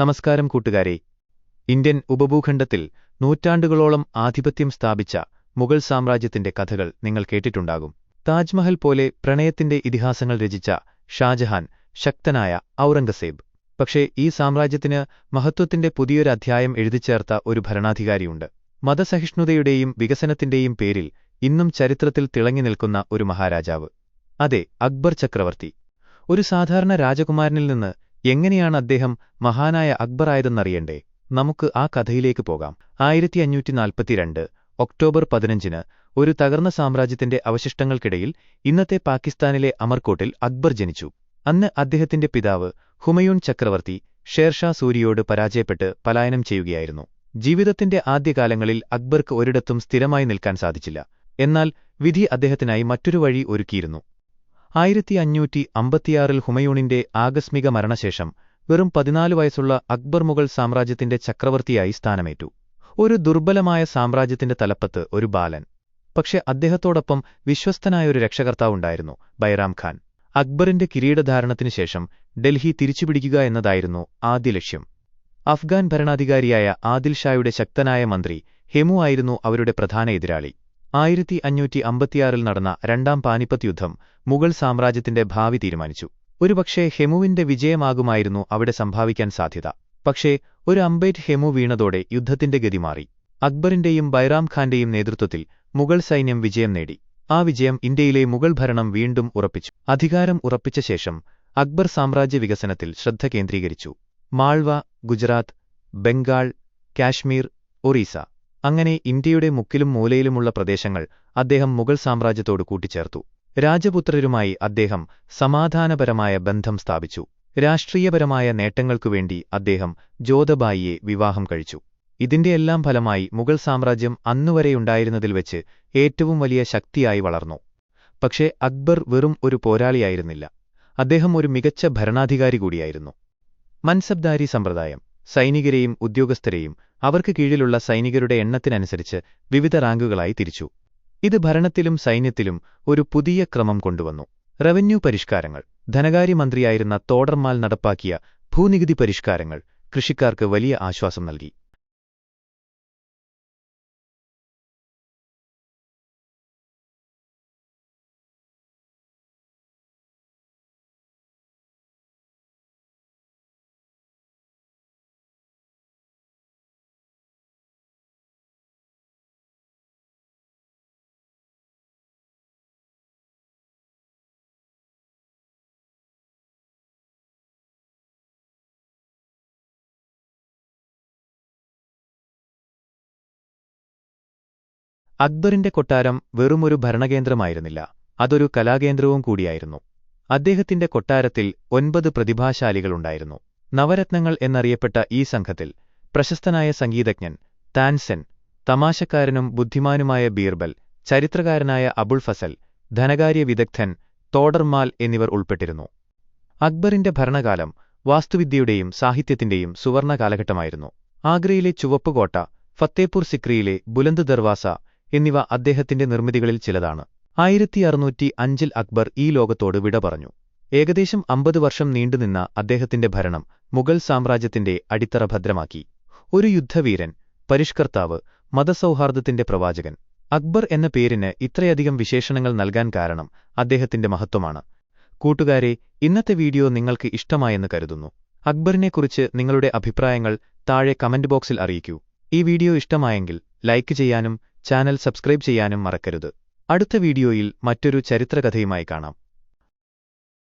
നമസ്കാരം കൂട്ടുകാരെ. ഇന്ത്യൻ ഉപഭൂഖണ്ഡത്തിൽ നൂറ്റാണ്ടുകളോളം ആധിപത്യം സ്ഥാപിച്ച മുഗൾ സാമ്രാജ്യത്തിന്റെ കഥകൾ നിങ്ങൾ കേട്ടിട്ടുണ്ടാകും. താജ്മഹൽ പോലെ പ്രണയത്തിന്റെ ഇതിഹാസങ്ങൾ രചിച്ച ഷാജഹാൻ ശക്തനായ ഔറംഗസേബ്. പക്ഷേ ഈ സാമ്രാജ്യത്തിന് മഹത്വത്തിന്റെ പുതിയൊരധ്യായം എഴുതിച്ചേർത്ത ഒരു ഭരണാധികാരിയുണ്ട്. മതസഹിഷ്ണുതയുടെയും വികസനത്തിന്റെയും പേരിൽ ഇന്നും ചരിത്രത്തിൽ തിളങ്ങി നിൽക്കുന്ന ഒരു മഹാരാജാവ്. അതെ അക്ബർ ചക്രവർത്തി. ഒരു സാധാരണ രാജകുമാരനിൽ നിന്ന് എങ്ങനെയാണ് അദ്ദേഹം മഹാനായ അക്ബറായതെന്നറിയണ്ടേ? നമുക്ക് ആ കഥയിലേക്ക് പോകാം. ആയിരത്തി അഞ്ഞൂറ്റി നാൽപ്പത്തിരണ്ട് ഒക്ടോബർ പതിനഞ്ചിന് ഒരു തകർന്ന സാമ്രാജ്യത്തിന്റെ അവശിഷ്ടങ്ങൾക്കിടയിൽ ഇന്നത്തെ പാകിസ്ഥാനിലെ അമർകോട്ടിൽ അക്ബർ ജനിച്ചു. അന്ന് അദ്ദേഹത്തിന്റെ പിതാവ് ഹുമയൂൺ ചക്രവർത്തി ഷേർഷാ സൂരിയോട് പരാജയപ്പെട്ട് പലായനം ചെയ്യുകയായിരുന്നു. ജീവിതത്തിന്റെ ആദ്യകാലങ്ങളിൽ അക്ബർക്ക് ഒരിടത്തും സ്ഥിരമായി നിൽക്കാൻ സാധിച്ചില്ല. എന്നാൽ വിധി അദ്ദേഹത്തിനായി മറ്റൊരു വഴി ഒരുക്കിയിരുന്നു. ആയിരത്തി അഞ്ഞൂറ്റി അമ്പത്തിയാറിൽ ഹുമയൂണിന്റെ ആകസ്മിക മരണശേഷം വെറും പതിനാല് വയസ്സുള്ള അക്ബർ മുഗൾ സാമ്രാജ്യത്തിന്റെ ചക്രവർത്തിയായി സ്ഥാനമേറ്റു. ഒരു ദുർബലമായ സാമ്രാജ്യത്തിന്റെ തലപ്പത്ത് ഒരു ബാലൻ. പക്ഷെ അദ്ദേഹത്തോടൊപ്പം ഒരു രക്ഷകർത്താവുണ്ടായിരുന്നു ബൈറാം ഖാൻ. അക്ബറിന്റെ കിരീടധാരണത്തിനു ശേഷം ഡൽഹി തിരിച്ചുപിടിക്കുക എന്നതായിരുന്നു ആദ്യ ലക്ഷ്യം. അഫ്ഗാൻ ഭരണാധികാരിയായ ആദിൽ ഷായുടെ ശക്തനായ മന്ത്രി ഹെമു ആയിരുന്നു അവരുടെ പ്രധാന എതിരാളി. ആയിരത്തി അഞ്ഞൂറ്റി അമ്പത്തിയാറിൽ നടന്ന രണ്ടാം പാനിപ്പത്ത് യുദ്ധം മുഗൾ സാമ്രാജ്യത്തിന്റെ ഭാവി തീരുമാനിച്ചു. ഒരുപക്ഷേ ഹെമുവിന്റെ വിജയമാകുമായിരുന്നു അവിടെ സംഭാവിക്കാൻ സാധ്യത. പക്ഷേ ഒരു അംബേറ്റ് ഹെമു വീണതോടെ യുദ്ധത്തിന്റെ ഗതി മാറി. അക്ബറിന്റെയും ബൈറാം ഖാന്റെയും നേതൃത്വത്തിൽ മുഗൾ സൈന്യം വിജയം നേടി. ആ വിജയം ഇന്ത്യയിലെ മുഗൾ ഭരണം വീണ്ടും ഉറപ്പിച്ചു. അധികാരം ഉറപ്പിച്ച ശേഷം അക്ബർ സാമ്രാജ്യ വികസനത്തിൽ ശ്രദ്ധ കേന്ദ്രീകരിച്ചു. മാൾവ ഗുജറാത്ത് ബംഗാൾ കാശ്മീർ ഒറീസ. അങ്ങനെ ഇന്ത്യയുടെ മുക്കിലും മൂലയിലുമുള്ള പ്രദേശങ്ങൾ അദ്ദേഹം മുഗൾ സാമ്രാജ്യത്തോട് കൂട്ടിച്ചേർത്തു. രാജപുത്രരുമായി അദ്ദേഹം സമാധാനപരമായ ബന്ധം സ്ഥാപിച്ചു. രാഷ്ട്രീയപരമായ നേട്ടങ്ങൾക്കുവേണ്ടി അദ്ദേഹം ജ്യോതബായിയെ വിവാഹം കഴിച്ചു. ഇതിന്റെയെല്ലാം ഫലമായി മുഗൾ സാമ്രാജ്യം അന്നുവരെയുണ്ടായിരുന്നതിൽ വെച്ച് ഏറ്റവും വലിയ ശക്തിയായി വളർന്നു. പക്ഷേ അക്ബർ വെറും ഒരു പോരാളിയായിരുന്നില്ല. അദ്ദേഹം ഒരു മികച്ച ഭരണാധികാരി കൂടിയായിരുന്നു. മൻസബ്ദാരി സമ്പ്രദായം. സൈനികരെയും ഉദ്യോഗസ്ഥരെയും അവർക്ക് കീഴിലുള്ള സൈനികരുടെ എണ്ണത്തിനനുസരിച്ച് വിവിധ റാങ്കുകളായി തിരിച്ചു. ഇത് ഭരണത്തിലും സൈന്യത്തിലും ഒരു പുതിയ ക്രമം കൊണ്ടുവന്നു. റവന്യൂ പരിഷ്കാരങ്ങൾ ധനകാര്യമന്ത്രിയായിരുന്ന തോഡർമാൽ നടപ്പാക്കിയ ഭൂനികുതി പരിഷ്കാരങ്ങൾ കൃഷിക്കാർക്ക് വലിയ ആശ്വാസം നൽകി. അക്ബറിന്റെ കൊട്ടാരം വെറുമൊരു ഭരണകേന്ദ്രമായിരുന്നില്ല അതൊരു കലാകേന്ദ്രവും കൂടിയായിരുന്നു. അദ്ദേഹത്തിന്റെ കൊട്ടാരത്തിൽ ഒൻപത് പ്രതിഭാശാലികളുണ്ടായിരുന്നു. നവരത്നങ്ങൾ എന്നറിയപ്പെട്ട ഈ സംഘത്തിൽ പ്രശസ്തനായ സംഗീതജ്ഞൻ താൻസെൻ തമാശക്കാരനും ബുദ്ധിമാനുമായ ബീർബൽ ചരിത്രകാരനായ അബുൾ ഫസൽ ധനകാര്യ വിദഗ്ധൻ തോഡർമാൽ എന്നിവർ ഉൾപ്പെട്ടിരുന്നു. അക്ബറിന്റെ ഭരണകാലം വാസ്തുവിദ്യയുടെയും സാഹിത്യത്തിന്റെയും സുവർണ കാലഘട്ടമായിരുന്നു. ആഗ്രയിലെ ചുവപ്പുകോട്ട ഫത്തേപൂർ സിക്രിയിലെ ബുലന്ദ് ദർവാസ എന്നിവ അദ്ദേഹത്തിന്റെ നിർമ്മിതികളിൽ ചിലതാണ്. ആയിരത്തി അറുന്നൂറ്റി അഞ്ചിൽ അക്ബർ ഈ ലോകത്തോട് വിട പറഞ്ഞു. ഏകദേശം അമ്പത് വർഷം നീണ്ടുനിന്ന അദ്ദേഹത്തിന്റെ ഭരണം മുഗൾ സാമ്രാജ്യത്തിന്റെ അടിത്തറ ഭദ്രമാക്കി. ഒരു യുദ്ധവീരൻ പരിഷ്കർത്താവ് മതസൗഹാർദ്ദത്തിന്റെ പ്രവാചകൻ. അക്ബർ എന്ന പേരിന് ഇത്രയധികം വിശേഷണങ്ങൾ നൽകാൻ കാരണം അദ്ദേഹത്തിന്റെ മഹത്വമാണ്. കൂട്ടുകാരെ ഇന്നത്തെ വീഡിയോ നിങ്ങൾക്ക് ഇഷ്ടമായെന്ന് കരുതുന്നു. അക്ബറിനെക്കുറിച്ച് നിങ്ങളുടെ അഭിപ്രായങ്ങൾ താഴെ കമന്റ് ബോക്സിൽ അറിയിക്കൂ. ഈ വീഡിയോ ഇഷ്ടമായെങ്കിൽ ലൈക്ക് ചെയ്യാനും ചാനൽ സബ്സ്ക്രൈബ് ചെയ്യാനും മറക്കരുത്. അടുത്ത വീഡിയോയിൽ മറ്റൊരു ചരിത്രകഥയുമായി കാണാം.